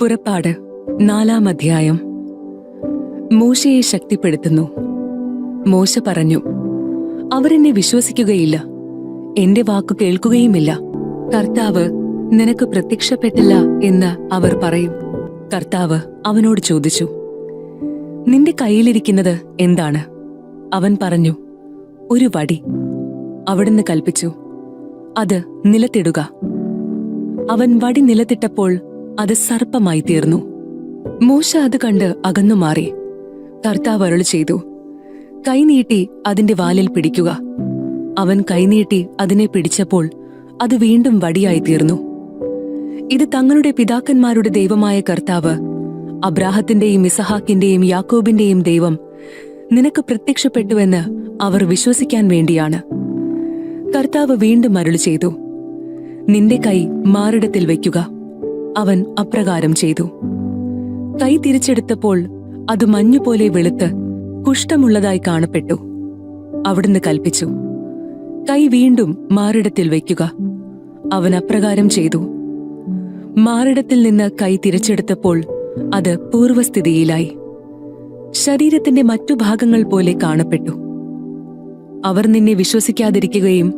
പുറപ്പാട് നാലാം അധ്യായം. മോശയെ ശക്തിപ്പെടുത്തുന്നു. മോശ പറഞ്ഞു അവരെന്നെ വിശ്വസിക്കുകയില്ല. എന്റെ വാക്കു കേൾക്കുകയുമില്ല. കർത്താവ് നിനക്ക് പ്രത്യക്ഷപ്പെട്ടില്ല എന്ന് അവർ പറയും. കർത്താവ് അവനോട് ചോദിച്ചു നിന്റെ കയ്യിലിരിക്കുന്നത് എന്താണ്? അവൻ പറഞ്ഞു ഒരു വടി. അവിടുന്ന് കൽപ്പിച്ചു അത് നിലത്തിടുക. അവൻ വടി നിലത്തിട്ടപ്പോൾ അത് സർപ്പമായി തീർന്നു. മൂശ അത് കണ്ട് അകന്നു മാറി. കർത്താവ് അരുൾ ചെയ്തു കൈനീട്ടി അതിന്റെ വാലിൽ പിടിക്കുക. അവൻ കൈനീട്ടി അതിനെ പിടിച്ചപ്പോൾ അത് വീണ്ടും വടിയായി തീർന്നു. ഇത് തങ്ങളുടെ പിതാക്കന്മാരുടെ ദൈവമായ കർത്താവ് അബ്രാഹത്തിന്റെയും ഇസഹാക്കിന്റെയും യാക്കോബിന്റെയും ദൈവം നിനക്ക് പ്രത്യക്ഷപ്പെട്ടുവെന്ന് അവർ വിശ്വസിക്കാൻ വേണ്ടിയാണ്. കർത്താവ് വീണ്ടും അരുൾ ചെയ്തു നിന്റെ കൈ മാറിടത്തിൽ വയ്ക്കുക. അവൻ അപ്രകാരം ചെയ്തു. കൈ തിരിച്ചെടുത്തപ്പോൾ അത് മഞ്ഞുപോലെ വെളുത്ത് കുഷ്ഠമുള്ളതായി കാണപ്പെട്ടു. അവിടുന്ന് കൽപ്പിച്ചു. കൈ വീണ്ടും മാറിടത്തിൽ വയ്ക്കുക. അവൻ അപ്രകാരം ചെയ്തു. മാറിടത്തിൽ നിന്ന് കൈ തിരിച്ചെടുത്തപ്പോൾ അത് പൂർവസ്ഥിതിയിലായി. ശരീരത്തിന്റെ മറ്റു ഭാഗങ്ങൾ പോലെ കാണപ്പെട്ടു. അവർ നിന്നെ വിശ്വസിക്കാതിരിക്കുകയും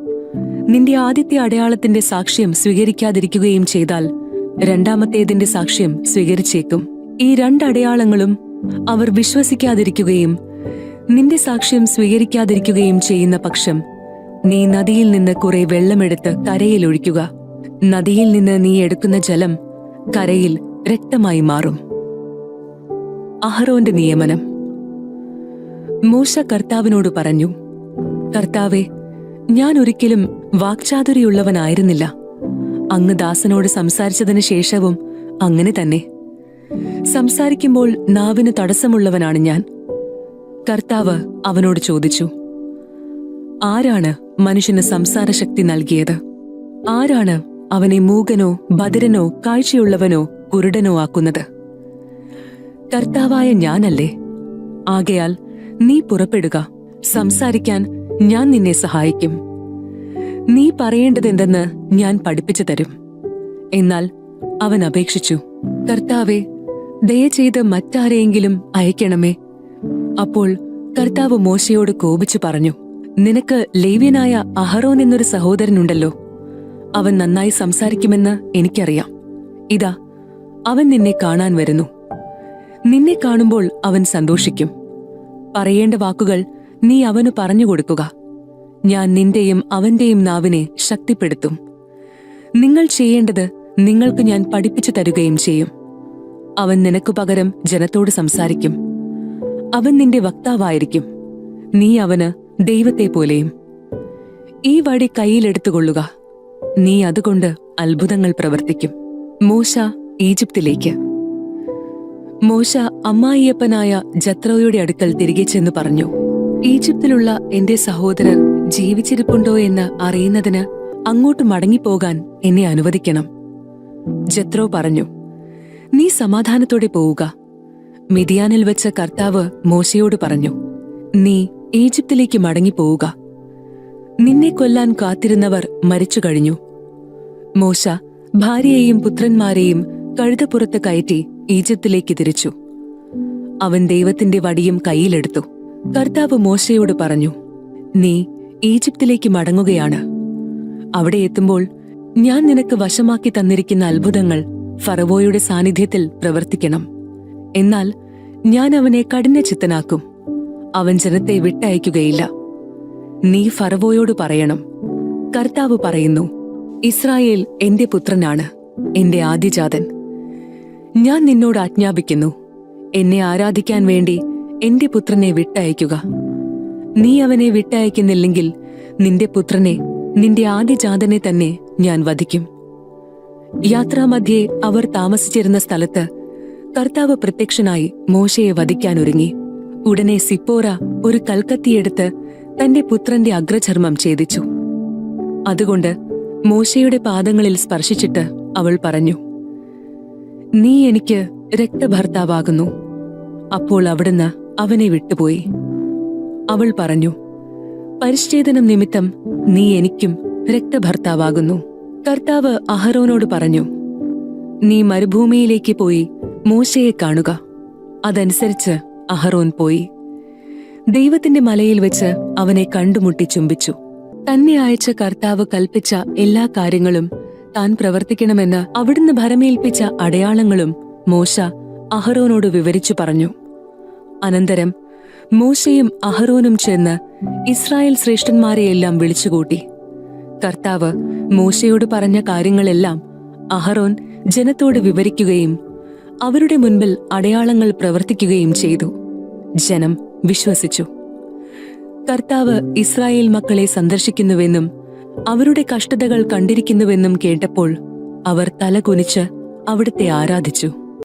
നിന്റെ ആദ്യത്തെ അടയാളത്തിന്റെ സാക്ഷ്യം സ്വീകരിക്കാതിരിക്കുകയും ചെയ്താൽ രണ്ടാമത്തേതിന്റെ സാക്ഷ്യം സ്വീകരിച്ചേക്കും. ഈ രണ്ടടയാളങ്ങളും അവർ വിശ്വസിക്കാതിരിക്കുകയും നിന്റെ സാക്ഷ്യം സ്വീകരിക്കാതിരിക്കുകയും ചെയ്യുന്ന പക്ഷം നീ നദിയിൽ നിന്ന് കുറെ വെള്ളമെടുത്ത് കരയിൽ ഒഴിക്കുക. നദിയിൽ നിന്ന് നീ എടുക്കുന്ന ജലം കരയിൽ രക്തമായി മാറും. അഹറോന്റെ നിയമനം. മൂശ കർത്താവിനോട് പറഞ്ഞു കർത്താവെ ഞാൻ ഒരിക്കലും വാക്ചാതുരിയുള്ളവനായിരുന്നില്ല. അങ്ങ് ദാസനോട് സംസാരിച്ചതിന് ശേഷവും അങ്ങനെ തന്നെ. സംസാരിക്കുമ്പോൾ നാവിന് തടസ്സമുള്ളവനാണ് ഞാൻ. കർത്താവ് അവനോട് ചോദിച്ചു ആരാണ് മനുഷ്യന് സംസാരശക്തി നൽകിയത്? ആരാണ് അവനെ മൂകനോ ബദിരനോ കാഴ്ചയുള്ളവനോ കുരുടനോ ആക്കുന്നത്? കർത്താവായ ഞാനല്ലേ? ആകയാൽ നീ പുറപ്പെടുക. സംസാരിക്കാൻ ഞാൻ നിന്നെ സഹായിക്കും. നീ പറയേണ്ടതെന്തെന്ന് ഞാൻ പഠിപ്പിച്ചു തരും. എന്നാൽ അവൻ അപേക്ഷിച്ചു കർത്താവെ ദയചെയ്ത് മറ്റാരെയെങ്കിലും അയക്കണമേ. അപ്പോൾ കർത്താവ് മോശയോട് കോപിച്ചു പറഞ്ഞു നിനക്ക് ലേവ്യനായ അഹറോൻ എന്നൊരു സഹോദരനുണ്ടല്ലോ. അവൻ നന്നായി സംസാരിക്കുമെന്ന് എനിക്കറിയാം. ഇതാ അവൻ നിന്നെ കാണാൻ വരുന്നു. നിന്നെ കാണുമ്പോൾ അവൻ സന്തോഷിക്കും. പറയേണ്ട വാക്കുകൾ നീ അവനു പറഞ്ഞു കൊടുക്കുക. ഞാൻ നിന്റെയും അവന്റെയും നാവിനെ ശക്തിപ്പെടുത്തും. നിങ്ങൾ ചെയ്യേണ്ടത് നിങ്ങൾക്ക് ഞാൻ പഠിപ്പിച്ചു തരുകയും ചെയ്യും. അവൻ നിനക്കു പകരം ജനത്തോട് സംസാരിക്കും. അവൻ നിന്റെ വക്താവായിരിക്കും. നീ അവന് ദൈവത്തെ പോലെയും. ഈ വടി കയ്യിലെടുത്തുകൊള്ളുക നീ അതുകൊണ്ട് അത്ഭുതങ്ങൾ പ്രവർത്തിക്കും. മോശ ഈജിപ്തിലേക്ക്. മോശ അമ്മായിയപ്പനായ ജത്രോയുടെ അടുക്കൽ തിരികെ ചെന്ന് പറഞ്ഞു ഈജിപ്തിലുള്ള എന്റെ സഹോദരർ ജീവിച്ചിരിപ്പുണ്ടോ എന്ന് അറിയുന്നതിന് അങ്ങോട്ട് മടങ്ങിപ്പോകാൻ എന്നെ അനുവദിക്കണം. ജത്രോ പറഞ്ഞു നീ സമാധാനത്തോടെ പോവുക. മിതിയാനിൽ വെച്ച കർത്താവ് മോശയോട് പറഞ്ഞു നീ ഈജിപ്തിലേക്ക് മടങ്ങിപ്പോവുക. നിന്നെ കൊല്ലാൻ കാത്തിരുന്നവർ മരിച്ചു കഴിഞ്ഞു. മോശ ഭാര്യയെയും പുത്രന്മാരെയും കഴുതപ്പുറത്ത് കയറ്റി ഈജിപ്തിലേക്ക് തിരിച്ചു. അവൻ ദൈവത്തിന്റെ വടിയും കയ്യിലെടുത്തു. കർത്താവ് മോശയോട് പറഞ്ഞു നീ ഈജിപ്തിലേക്ക് മടങ്ങുകയാണ്. അവിടെ എത്തുമ്പോൾ ഞാൻ നിനക്ക് വശമാക്കി തന്നിരിക്കുന്ന അത്ഭുതങ്ങൾ ഫറവോയുടെ സാന്നിധ്യത്തിൽ പ്രവർത്തിക്കണം. എന്നാൽ ഞാൻ അവനെ കഠിനചിത്തനാക്കും. അവൻ ജനത്തെ വിട്ടയക്കുകയില്ല. നീ ഫറവോയോട് പറയണം. കർത്താവ് പറയുന്നു ഇസ്രായേൽ എന്റെ പുത്രനാണ് എന്റെ ആദ്യജാതൻ. ഞാൻ നിന്നോട് ആജ്ഞാപിക്കുന്നു. എന്നെ ആരാധിക്കാൻ വേണ്ടി എന്റെ പുത്രനെ വിട്ടയക്കുക. നീ അവനെ വിട്ടയക്കുന്നില്ലെങ്കിൽ നിന്റെ പുത്രനെ നിന്റെ ആദ്യജാതനെ തന്നെ ഞാൻ വധിക്കും. യാത്രാമധ്യേ അവർ താമസിച്ചിരുന്ന സ്ഥലത്ത് കർത്താവ് പ്രത്യക്ഷനായി മോശയെ വധിക്കാനൊരുങ്ങി. ഉടനെ സിപ്പോറ ഒരു കൽക്കത്തിയെടുത്ത് തന്റെ പുത്രന്റെ അഗ്രചർമ്മം ഛേദിച്ചു. അതുകൊണ്ട് മോശയുടെ പാദങ്ങളിൽ സ്പർശിച്ചിട്ട് അവൾ പറഞ്ഞു നീ എനിക്ക് രക്തഭർത്താവാകുന്നു. അപ്പോൾ അവിടുന്ന് അവനെ വിട്ടുപോയി. അവൾ പറഞ്ഞു പരിശ്ചേദനം നിമിത്തം നീ എനിക്കും രക്തഭർത്താവാകുന്നു. കർത്താവ് അഹരോനോട് പറഞ്ഞു നീ മരുഭൂമിയിലേക്ക് പോയി മോശയെ കാണുക. അതനുസരിച്ച് അഹറോൻ പോയി. ദൈവത്തിന്റെ മലയിൽ വെച്ച് അവനെ കണ്ടുമുട്ടി ചുംബിച്ചു. തന്നെ അയച്ച കർത്താവ് കൽപ്പിച്ച എല്ലാ കാര്യങ്ങളും താൻ പ്രവർത്തിക്കണമെന്ന് അവിടുന്ന് ഭരമേൽപ്പിച്ച അടയാളങ്ങളും മോശ അഹറോനോട് വിവരിച്ചു പറഞ്ഞു. അനന്തരം മോശയും അഹറോനും ചെന്ന് ഇസ്രായേൽ ശ്രേഷ്ഠന്മാരെയെല്ലാം വിളിച്ചുകൂട്ടി. കർത്താവ് മോശയോട് പറഞ്ഞ കാര്യങ്ങളെല്ലാം അഹറോൻ ജനത്തോട് വിവരിക്കുകയും അവരുടെ മുൻപിൽ അടയാളങ്ങൾ പ്രവർത്തിക്കുകയും ചെയ്തു. ജനം വിശ്വസിച്ചു. കർത്താവ് ഇസ്രായേൽ മക്കളെ സന്ദർശിക്കുന്നുവെന്നും അവരുടെ കഷ്ടതകൾ കണ്ടിരിക്കുന്നുവെന്നും കേട്ടപ്പോൾ അവർ തലകുനിച്ച് അവിടുത്തെ ആരാധിച്ചു.